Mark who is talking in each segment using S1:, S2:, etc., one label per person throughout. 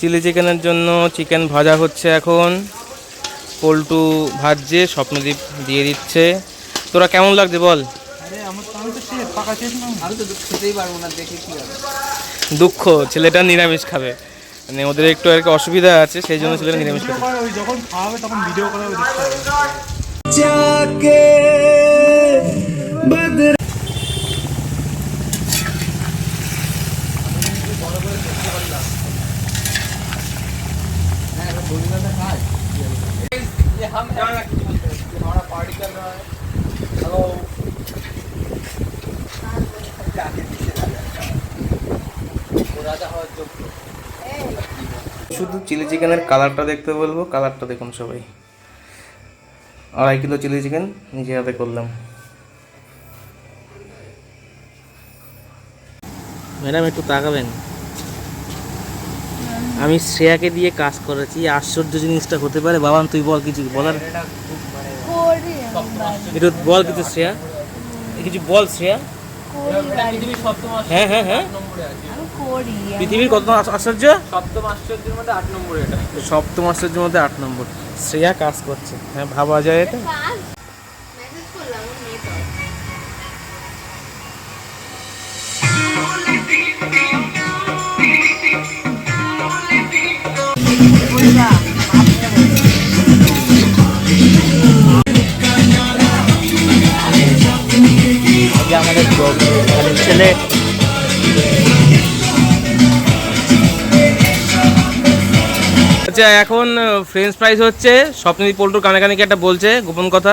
S1: Chilli চিকেনের জন্য chicken ভাজা হচ্ছে এখন। পল্টু ভাজছে স্বপ্নদীপ দিয়ে দিচ্ছে। তোরা কেমন লাগছে বল?
S2: দুঃখ
S1: ছেলেটা নিরামিষ খাবে। মানে ওদের একটু আর কি অসুবিধা আছে সেই জন্য ছেলেটা নিরামিষ খাবে।
S2: যখন খাওয়াবে তখন ভিডিও করে
S1: শুধু চিলি চিকেনের কালারটা দেখতে বলব কালারটা দেখুন সবাই। আড়াই কিলো চিলি চিকেন নিজে হাতে করলাম। ম্যাডাম একটু তাকাবেন। আমি শ্রেয়াকে দিয়ে কাজ করেছি, আশ্চর্য জিনিসটা হতে পারে। বাবান, তুই বল কিছু বলার। একটু বল কিছু শ্রেয়া। কিছু বল শ্রেয়া। হ্যাঁ হ্যাঁ হ্যাঁ। পৃথিবীর কত আশ্চর্য?
S2: আট নম্বর এটা।
S1: সপ্তম আশ্চর্যের মধ্যে আট নম্বর। শ্রেয়া কাজ করছে। হ্যাঁ ভাবা যায় এটা? আচ্ছা এখন ফ্রেঞ্চ ফ্রাইস হচ্ছে। স্বপ্নদীপ পোল্টুর কানে কানে কি একটা বলছে? গোপন কথা।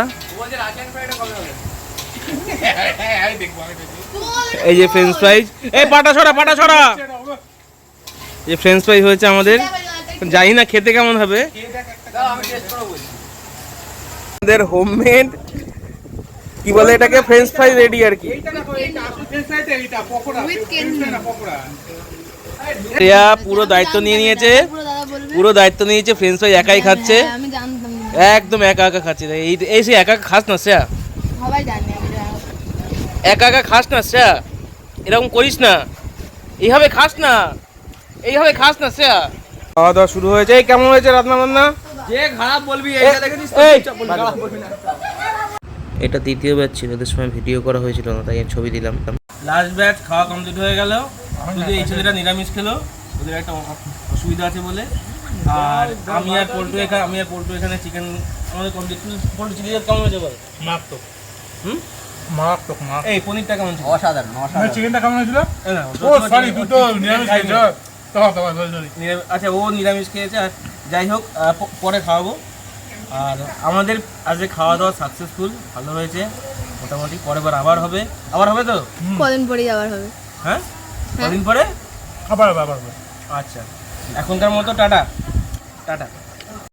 S1: এই যে ফ্রেঞ্চ ফ্রাইজ এই পাটা ছড়া পাটা ছড়া যে ফ্রেঞ্চ ফ্রাইজ হয়েছে আমাদের। জানি না খেতে কেমন হবে। আমাদের হোমমেড কি বলে এটাকে? ফ্রেঞ্চ ফ্রাই রেডি আর কি। শ্রেয়া পুরো দায়িত্ব নিয়ে নিয়েছে।
S3: পুরো
S1: দায়িত্ব নিয়েছে ফ্রেঞ্চ ফ্রাই একাই খাচ্ছে। একদম একা একা খাচ্ছে। এই এই সে একা খাস না শ্রেয়া। একা একা খাস না শ্রেয়া? এরকম করিস না। এইভাবে খাস না। এইভাবে খাস না শ্রেয়া? খাওয়া দাওয়া শুরু হয়েছে। এই কেমন হয়েছে রান্না বান্না
S2: যে খারাপ বলবি
S1: এইটা
S2: দেখেছিস
S1: এই!
S2: খারাপ বলবি না।
S1: এটা দ্বিতীয় ব্যাচ ছিল ওদের সময় ভিডিও করা হয়েছিল না তাই ছবি দিলাম। লাস্ট ব্যাচ খাওয়া কমপ্লিট হয়ে গেল। শুধু এই ছেলেটা নিরামিষ খেলো ওদের একটা অসুবিধা আছে বলে। আর আমি আর পল্টু এখানে আমি আর পল্টু এখানে চিকেন আমাদের কমপ্লিট পল্টু চিলি কেমন হয়েছে বল?
S2: মারাত্মক
S1: হুম?
S2: মারাত্মক মারাত্মক
S1: এই পনিরটা কেমন ছিল?
S2: অসাধারণ অসাধারণ। চিকেনটা কেমন হয়েছিল?
S1: এই
S2: ও সরি তুই নিরামিষ।
S1: আচ্ছা ও নিরামিষ খেয়েছে আর যাই হোক পরে খাওয়াবো। আর আমাদের আজকে খাওয়া দাওয়া সাকসেসফুল ভালো হয়েছে মোটামুটি। পরের বার আবার হবে। আবার হবে তো?
S3: কদিন পরেই আবার হবে।
S1: হ্যাঁ? কদিন পরে?
S2: আবার আবার আবার
S1: আচ্ছা। এখনকার মতো টাটা। টাটা।